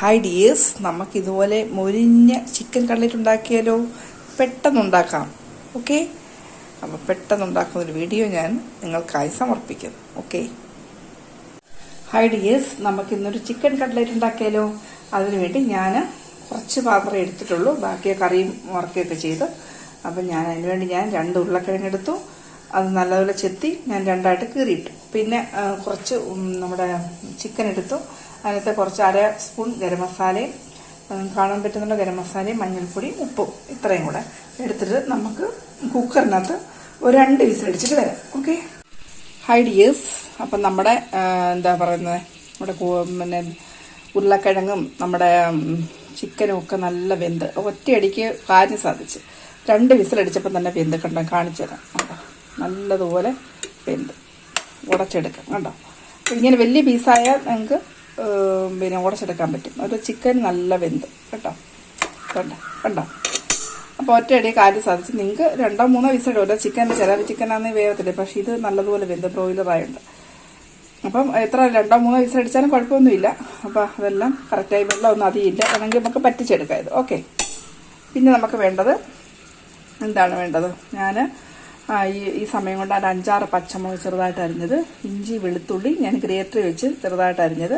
Hi dears നമുക്കിതുപോലെ മൊരിഞ്ഞ chicken cutlet ഉണ്ടാക്കിയാലോ? പെട്ടെന്ന് ഉണ്ടാക്കാം ഓക്കെ അപ്പോൾ പെട്ടെന്ന് ഉണ്ടാക്കുന്ന ഒരു വീഡിയോ ഞാൻ നിങ്ങൾക്കായി സമർപ്പിക്കുന്നു ഓക്കെ ഹായ് ഡിയേഴ്സ് നമുക്കിന്നൊരു ചിക്കൻ കട്ട്ലറ്റ് ഉണ്ടാക്കിയാലോ? അതിനുവേണ്ടി ഞാൻ കുറച്ച് പാത്രം എടുത്തിട്ടുള്ളൂ. ബാക്കിയ കറിയും വറക്കുകയൊക്കെ ചെയ്ത്. അപ്പം ഞാൻ അതിനുവേണ്ടി ഞാൻ രണ്ട് ഉരുളക്കിഴങ്ങ് എടുത്തു. അത് നല്ലപോലെ ചെത്തി ഞാൻ രണ്ടായിട്ട് കീറിയിട്ടു. പിന്നെ കുറച്ച് നമ്മുടെ ചിക്കൻ എടുത്തു. അതിനകത്ത് കുറച്ച് അര സ്പൂൺ ഗരം മസാലയും കാണാൻ പറ്റുന്നുള്ള ഗരം മസാലയും മഞ്ഞൾപ്പൊടി ഉപ്പും ഇത്രയും കൂടെ എടുത്തിട്ട് നമുക്ക് കുക്കറിനകത്ത് ഒരു രണ്ട് വിസിലടിച്ചിട്ട് വരാം. ഓക്കെ ഹൈ ഡിയേഴ്സ് അപ്പം നമ്മുടെ എന്താ പറയുന്നത് നമ്മുടെ പിന്നെ ഉരുളക്കിഴങ്ങും നമ്മുടെ ചിക്കനും ഒക്കെ നല്ല വെന്ത്. ഒറ്റയടിക്ക് കാര്യം സാധിച്ച്. രണ്ട് വിസിലടിച്ചപ്പം തന്നെ വെന്ത് കണ്ടോ? കാണിച്ചു തരാം. നല്ലതുപോലെ വെന്ത്. ഉടച്ചെടുക്കാം. കണ്ടോ? ഇങ്ങനെ വലിയ പീസായാൽ നിങ്ങൾക്ക് പിന്നെ ഉടച്ചെടുക്കാൻ പറ്റും. അത് ചിക്കൻ നല്ല വെന്ത്. കേട്ടോ? കണ്ട കണ്ട അപ്പോൾ ഒറ്റയടി കാര്യം സാധിച്ച്. നിങ്ങൾക്ക് രണ്ടോ മൂന്നോ വിസഡോ അല്ല ചിക്കൻ ചില ചിക്കനാണെന്ന് വേഗത്തില്ല പക്ഷേ ഇത് നല്ലതുപോലെ വെന്ത് ബ്രോയിലറായുണ്ട് അപ്പം എത്ര രണ്ടോ മൂന്നോ വിസ അടിച്ചാലും കുഴപ്പമൊന്നുമില്ല. അപ്പോൾ അതെല്ലാം കറക്റ്റായി വെള്ളം ഒന്നും അധികമില്ല അല്ലെങ്കിൽ നമുക്ക് പറ്റിച്ചെടുക്കാം ഇത്. ഓക്കെ പിന്നെ നമുക്ക് വേണ്ടത് എന്താണ് വേണ്ടത്? ഞാൻ ഈ ഈ സമയം കൊണ്ട് ഒരു അഞ്ചാറ് പച്ചമുളക് ചെറുതായിട്ട് അരിഞ്ഞത്. ഇഞ്ചി വെളുത്തുള്ളി ഞാൻ ഗ്രേറ്ററി വെച്ച് ചെറുതായിട്ട് അരിഞ്ഞത്.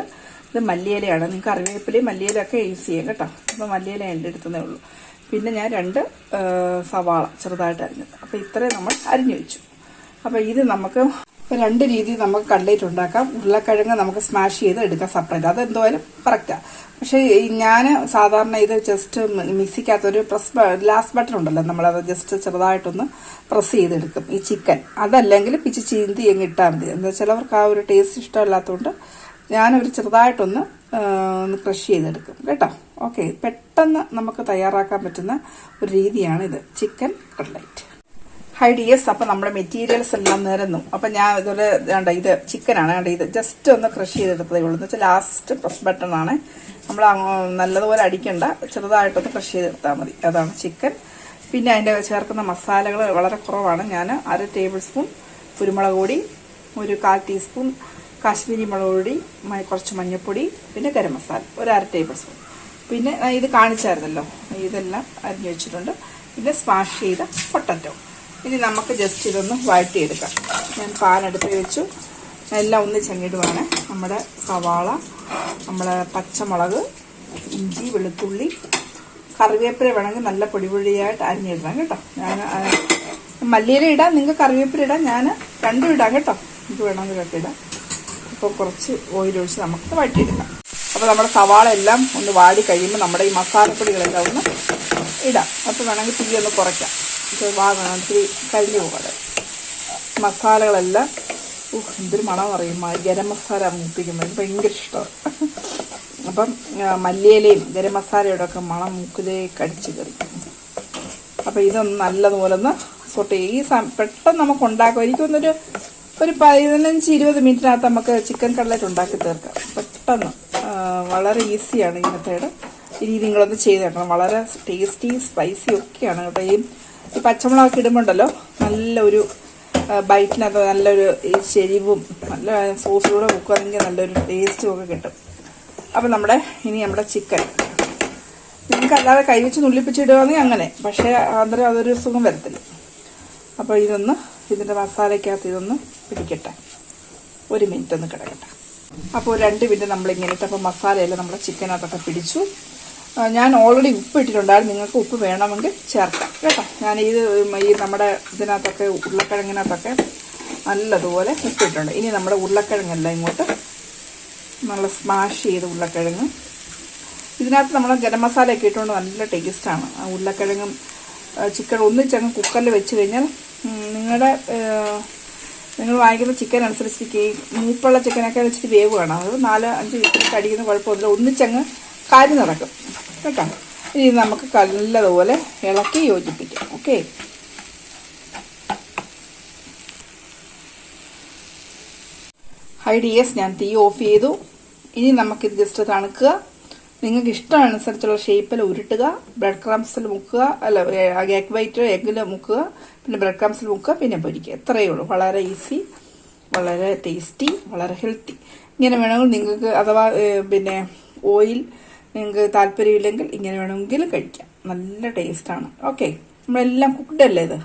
ഇത് മല്ലിയിലയാണ്. നിങ്ങൾക്ക് കറിവേപ്പിലയും മല്ലിയിലൊക്കെ യൂസ് ചെയ്യാം കേട്ടോ. അപ്പോൾ മല്ലിയില എന്റെ എടുത്തതേ ഉള്ളൂ. പിന്നെ ഞാൻ രണ്ട് സവാള ചെറുതായിട്ട് അരിഞ്ഞത്. അപ്പോൾ ഇത്രയും നമ്മൾ അരിഞ്ഞു വെച്ചു. അപ്പോൾ ഇത് നമുക്ക് ഇപ്പൊ രണ്ട് രീതിയിൽ നമുക്ക് കട്ലേറ്റ് ഉണ്ടാക്കാം. ഉരുളക്കിഴങ്ങ് നമുക്ക് സ്മാഷ് ചെയ്ത് എടുക്കാം സെപ്പറേറ്റ് അത് എന്തായാലും കറക്റ്റാണ് പക്ഷേ ഞാൻ സാധാരണ ഇത് ജസ്റ്റ് മിക്സിക്കകത്ത് ഒരു പ്രസ് ലാസ്റ്റ് ബട്ടൺ ഉണ്ടല്ലോ നമ്മളത് ജസ്റ്റ് ചെറുതായിട്ടൊന്ന് പ്രസ് ചെയ്തെടുക്കും. ഈ ചിക്കൻ അതല്ലെങ്കിൽ പിച്ച് ചീന്തി അങ്ങ് ഇട്ടാൽ മതി. എന്താ ചിലവർക്ക് ആ ഒരു ടേസ്റ്റ് ഇഷ്ടമല്ലാത്തതുകൊണ്ട് ഞാനൊരു ചെറുതായിട്ടൊന്ന് ഒന്ന് ക്രഷ് ചെയ്തെടുക്കും. കേട്ടോ? ഓക്കെ പെട്ടെന്ന് നമുക്ക് തയ്യാറാക്കാൻ പറ്റുന്ന ഒരു രീതിയാണിത്. ചിക്കൻ കട്ട്ലൈറ്റ് ഹൈ ഡിയേഴ്സ് അപ്പം നമ്മുടെ മെറ്റീരിയൽസ് എല്ലാം നിരന്നു. അപ്പം ഞാൻ ഇതുപോലെ വേണ്ട ഇത് ചിക്കനാണ് വേണ്ട ഇത് ജസ്റ്റ് ഒന്ന് ക്രഷ് ചെയ്തെടുത്തതേ ഉള്ളൂ. എന്ന് വെച്ചാൽ ലാസ്റ്റ് പ്രസ് ബട്ടൺ ആണ് നമ്മൾ നല്ലതുപോലെ അടിക്കണ്ട ചെറുതായിട്ടൊന്ന് ക്രഷ് ചെയ്തെടുത്താൽ മതി. അതാണ് ചിക്കൻ. പിന്നെ അതിന്റെ ചേർക്കുന്ന മസാലകൾ വളരെ കുറവാണ്. ഞാൻ അര ടേബിൾ സ്പൂൺ കുരുമുളക് പൊടി ഒരു കാൽ ടീസ്പൂൺ കാശ്മീരി മുളക് പൊടി കുറച്ച് മഞ്ഞൾപ്പൊടി പിന്നെ ഗരം മസാല ഒരു അര ടേബിൾ സ്പൂൺ പിന്നെ ഇത് കാണിച്ചായിരുന്നല്ലോ. ഇതെല്ലാം അരിഞ്ഞു വെച്ചിട്ടുണ്ട്. പിന്നെ സ്പാഷ് ചെയ്ത പൊട്ടറ്റോ ഇനി നമുക്ക് ജസ്റ്റ് ഇതൊന്ന് വഴറ്റിയെടുക്കാം ഞാൻ പാൻ അടുത്ത് വെച്ചു. എല്ലാം ഒന്ന് ചെങ്ങിടുവാണ് നമ്മുടെ സവാള നമ്മുടെ പച്ചമുളക് ഇഞ്ചി വെളുത്തുള്ളി കറിവേപ്പില വേണമെങ്കിൽ നല്ല പൊടിപൊടിയായിട്ട് അരിഞ്ഞിടണം കേട്ടോ. ഞാൻ മല്ലിയില ഇടാം. നിങ്ങൾക്ക് കറിവേപ്പില ഇടാം. ഞാൻ രണ്ടും ഇടാം കേട്ടോ. നിങ്ങൾക്ക് വേണമെങ്കിലൊക്കെ ഇടാം. അപ്പോൾ കുറച്ച് ഓയിൽ ഒഴിച്ച് നമുക്ക് വഴറ്റിയെടുക്കാം. അപ്പോൾ നമ്മുടെ സവാള എല്ലാം ഒന്ന് വാടി കഴിയുമ്പോൾ നമ്മുടെ ഈ മസാലപ്പൊടികളെല്ലാം ഒന്ന് ഇടാം. അപ്പോൾ വേണമെങ്കിൽ തീ ഒന്ന് കുറയ്ക്കാം. വാങ്ങണം. ഇത്തിരി കഴിഞ്ഞു പോകാതെ മസാലകളെല്ലാം ഊഹ് എന്തൊരു മണം അറിയും. ഗരം മസാല മൂപ്പിക്കുമ്പോൾ എനിക്ക് ഭയങ്കര ഇഷ്ടമാണ് അപ്പം മല്ലിയിലയും ഗരം മസാലയുടെ ഒക്കെ മണം മൂക്കിലേക്ക് കടിച്ചു കയറി. അപ്പോൾ ഇതൊന്ന് നല്ലതുപോലെ ഒന്ന് സോട്ട് ഈ പെട്ടെന്ന് നമുക്ക് ഉണ്ടാക്കാം. എനിക്കൊന്നൊരു ഒരു പതിനഞ്ച് ഇരുപത് മിനിറ്റിനകത്ത് നമുക്ക് ചിക്കൻ കട്ലറ്റ് ഉണ്ടാക്കി തീർക്കാം. പെട്ടെന്ന് വളരെ ഈസിയാണ് ഈ മെത്തേഡ് ഇനി നിങ്ങളൊന്ന് ചെയ്ത് കേട്ടോ വളരെ ടേസ്റ്റി സ്പൈസി ഒക്കെയാണ് കേട്ടോ. ഈ ഈ പച്ചമുളകൊക്കെ ഇടുമ്പോണ്ടല്ലോ നല്ലൊരു ബൈറ്റിനകത്ത് നല്ലൊരു ഈ ചെരിവും നല്ല സോസിലൂടെ വെക്കുകയാണെങ്കിൽ നല്ലൊരു ടേസ്റ്റും ഒക്കെ കിട്ടും. അപ്പം നമ്മുടെ ഇനി നമ്മുടെ ചിക്കൻ നിങ്ങൾക്ക് അല്ലാതെ കൈവച്ച് നുള്ളിപ്പിച്ചിടുകയാണെങ്കിൽ അങ്ങനെ പക്ഷേ അന്നേരം അതൊരു സുഖം വരത്തില്ല. അപ്പോൾ ഇതൊന്ന് ഇതിന്റെ മസാലയ്ക്കകത്ത് ഇതൊന്ന് പിടിക്കട്ടെ. ഒരു മിനിറ്റ് ഒന്ന് കിടക്കട്ടെ. അപ്പോൾ രണ്ട് മിനിറ്റ് നമ്മൾ ഇങ്ങനെ ഇട്ടപ്പോൾ മസാലയെല്ലാം നമ്മുടെ ചിക്കനകത്തൊക്കെ പിടിച്ചു. ഞാൻ ഓൾറെഡി ഉപ്പ് ഇട്ടിട്ടുണ്ടായിരുന്നു. നിങ്ങൾക്ക് ഉപ്പ് വേണമെങ്കിൽ ചേർക്കാം. കേട്ടോ? ഞാൻ ഇത് ഈ നമ്മുടെ ഇതിനകത്തൊക്കെ ഉരുളക്കിഴങ്ങിനകത്തൊക്കെ നല്ലതുപോലെ ഉപ്പിട്ടുണ്ട് ഇനി നമ്മുടെ ഉരുളക്കിഴങ്ങെല്ലാം ഇങ്ങോട്ട്. നല്ല സ്മാഷ് ചെയ്ത് ഉരുളക്കിഴങ്ങ്. ഇതിനകത്ത് നമ്മൾ ഗരം മസാല ഒക്കെ ഇട്ടുകൊണ്ട് നല്ല ടേസ്റ്റാണ് ആ ഉരുളക്കിഴങ്ങും ചിക്കൻ ഒന്നിച്ചങ്ങ് കുക്കറിൽ വെച്ച് കഴിഞ്ഞാൽ നിങ്ങളുടെ നിങ്ങൾ വാങ്ങിക്കുന്ന ചിക്കൻ അനുസരിച്ച് ഈ മൂപ്പുള്ള ചിക്കനൊക്കെ വെച്ചിട്ട് വേവ് വേണം. അത് നാല് അഞ്ച് വിസിലൊക്കെ അടിക്കുന്ന കുഴപ്പമൊന്നുമില്ല ഒന്നിച്ചങ്ങ് കാര്യം നടക്കും. കേട്ടോ? ഇനി നമുക്ക് നല്ലതുപോലെ ഇളക്കി യോജിപ്പിക്കാം. ഓക്കെ ഹൈ ഡിയേഴ്സ് ഞാൻ തീ ഓഫ് ചെയ്തു. ഇനി നമുക്കിത് ജസ്റ്റ് തണുക്കുക. നിങ്ങൾക്ക് ഇഷ്ടമനുസരിച്ചുള്ള ഷേപ്പിൽ ഉരുട്ടുക ബ്രെഡ് ക്രംസിൽ മുക്കുക അല്ല എഗ് വൈറ്റ് എഗ്ഗിൽ മുക്കുക പിന്നെ ബ്രെഡ് ക്രംസിൽ മുക്കുക പിന്നെ പൊരിക്കുക. എത്രയേ ഉള്ളൂ. വളരെ ഈസി വളരെ ടേസ്റ്റി വളരെ ഹെൽത്തി ഇങ്ങനെ വേണമെങ്കിൽ നിങ്ങൾക്ക് അഥവാ പിന്നെ ഓയിൽ നിങ്ങൾക്ക് താല്പര്യമില്ലെങ്കിൽ ഇങ്ങനെ വേണമെങ്കിൽ കഴിക്കാം. നല്ല ടേസ്റ്റാണ്. ഓക്കെ നമ്മളെല്ലാം കുക്ക്ഡ് അല്ലേ ഇത്?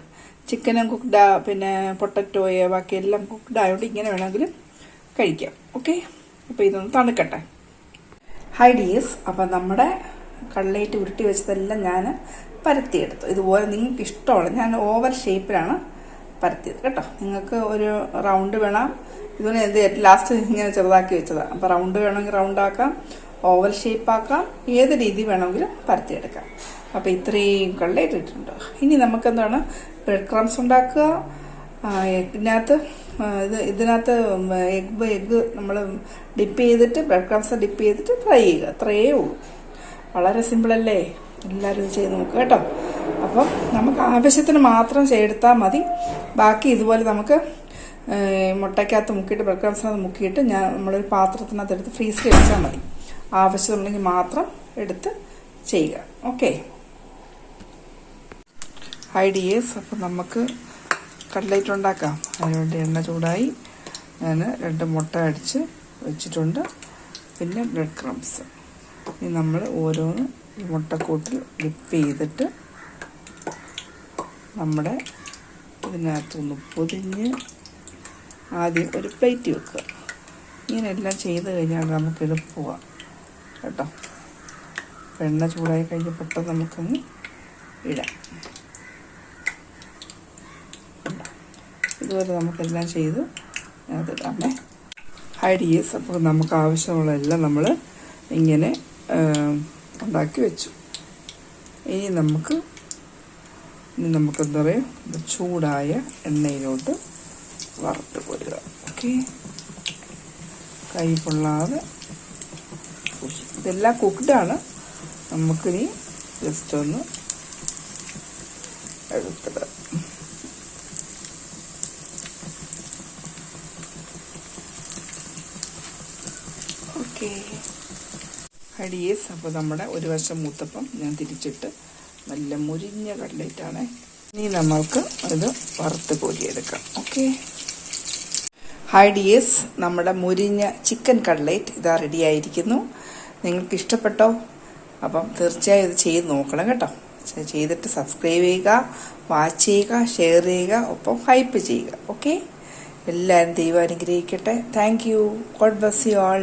ചിക്കനും കുക്ക്ഡാ പിന്നെ പൊട്ടറ്റോയെ ബാക്കി എല്ലാം കുക്ക്ഡ് ആയതുകൊണ്ട് ഇങ്ങനെ വേണമെങ്കിലും കഴിക്കാം. ഓക്കെ അപ്പോൾ ഇതൊന്ന് തണുക്കട്ടെ. ഹൈ ഡീസ് അപ്പം നമ്മുടെ കള്ളയിട്ട് ഉരുട്ടി വെച്ചതെല്ലാം ഞാൻ പരത്തിയെടുത്തു. ഇതുപോലെ നിങ്ങൾക്ക് ഇഷ്ടമുള്ള ഞാൻ ഓവർ ഷേപ്പിലാണ് പരത്തിയത് കേട്ടോ. നിങ്ങൾക്ക് ഒരു റൗണ്ട് വേണം. ഇതുപോലെ എന്ത് ലാസ്റ്റ് ഇങ്ങനെ ചെറുതാക്കി വെച്ചതാണ് അപ്പോൾ റൗണ്ട് വേണമെങ്കിൽ റൗണ്ട് ആക്കാം. ഓവൽ ഷേപ്പ് ആക്കാം ഏത് രീതി വേണമെങ്കിലും പരത്തിയെടുക്കാം. അപ്പോൾ ഇത്രയും കള്ള ഇട്ടിട്ടുണ്ട്. ഇനി നമുക്കെന്താണ്? ബ്രെഡ് ക്രംസ് ഉണ്ടാക്കുക. എഗ്ഗിനകത്ത് ഇത് ഇതിനകത്ത് എഗ് എഗ്ഗ് നമ്മൾ ഡിപ്പ് ചെയ്തിട്ട് ബ്രെഡ് ക്രംസ് ഡിപ്പ് ചെയ്തിട്ട് ഫ്രൈ ചെയ്യുക. അത്രയേ ഉള്ളൂ. വളരെ സിമ്പിളല്ലേ? എല്ലാവരും ഇത് ചെയ്ത് നോക്കുക കേട്ടോ. അപ്പം നമുക്ക് ആവശ്യത്തിന് മാത്രം ചെയ്തെടുത്താൽ മതി. ബാക്കി ഇതുപോലെ നമുക്ക് മുട്ടയ്ക്കകത്ത് മുക്കിയിട്ട് ബ്രെഡ് ക്രംസിനകത്ത് മുക്കിയിട്ട് ഞാൻ നമ്മളൊരു പാത്രത്തിനകത്ത് എടുത്ത് ഫ്രീസറിൽ വെച്ചാൽ മതി. ആവശ്യമുണ്ടെങ്കിൽ മാത്രം എടുത്ത് ചെയ്യുക. ഓക്കെ ഹൈ അപ്പം നമുക്ക് കട്ട്ലേറ്റ് ഉണ്ടാക്കാം. അതിനുവേണ്ടി എണ്ണ ചൂടായി ഞാൻ രണ്ട് മുട്ട അടിച്ച് വെച്ചിട്ടുണ്ട്. പിന്നെ ബ്രെഡ് ക്രംസ് ഇനി നമ്മൾ ഓരോന്ന് ഈ മുട്ടക്കൂട്ടിൽ ഡിപ്പ് ചെയ്തിട്ട് നമ്മുടെ ഇതിനകത്തൊന്ന് പൊതിഞ്ഞ് ആദ്യം ഒരു പ്ലേറ്റ് വെക്കുക. ഇങ്ങനെയെല്ലാം ചെയ്ത് കഴിഞ്ഞാൽ നമുക്ക് എളുപ്പമാണ് കേട്ടോ. എണ്ണ ചൂടായി കഴിഞ്ഞ് പെട്ടെന്ന് നമുക്കങ്ങ് ഇടാം? ഇതുപോലെ നമുക്കെല്ലാം ചെയ്ത്. അതിടാമേ ഐഡിയസ്. അപ്പോൾ നമുക്ക് ആവശ്യമുള്ളതെല്ലാം നമ്മൾ ഇങ്ങനെ ഉണ്ടാക്കി വെച്ചു. ഇനി നമുക്ക് ഇനി നമുക്ക് എന്താ പറയുക ചൂടായ എണ്ണയിലോട്ട് വറുത്ത് പോരുക ഓക്കെ? കൈ പൊള്ളാതെ. ഇതെല്ലാം കുക്ക്ഡാണ് നമുക്കിനി ജസ്റ്റ് ഒന്ന് എടുത്തിടാം. ഓക്കെ അടിയേസ് അപ്പോൾ നമ്മുടെ ഒരു വശം മൂത്തപ്പം ഞാൻ തിരിച്ചിട്ട് നല്ല മുരിഞ്ഞ കട്ലേറ്റാണ്. ഇനി നമ്മൾക്ക് ഇത് വറുത്ത് കോരിയെടുക്കാം. ഓക്കെ ഹൈഡിയേസ് ഡിയേഴ്സ് നമ്മുടെ മുരിഞ്ഞ ചിക്കൻ കട്ലേറ്റ് ഇതാ റെഡി ആയിരിക്കുന്നു. നിങ്ങൾക്ക് ഇഷ്ടപ്പെട്ടോ അപ്പം തീർച്ചയായും ഇത് ചെയ്ത് നോക്കണം കേട്ടോ. ചെയ്തിട്ട് സബ്സ്ക്രൈബ് ചെയ്യുക വാച്ച് ചെയ്യുക ഷെയർ ചെയ്യുക ഒപ്പം ഹൈപ്പ് ചെയ്യുക. ഓക്കെ എല്ലാവരും ദൈവം അനുഗ്രഹിക്കട്ടെ. Thank you God bless you all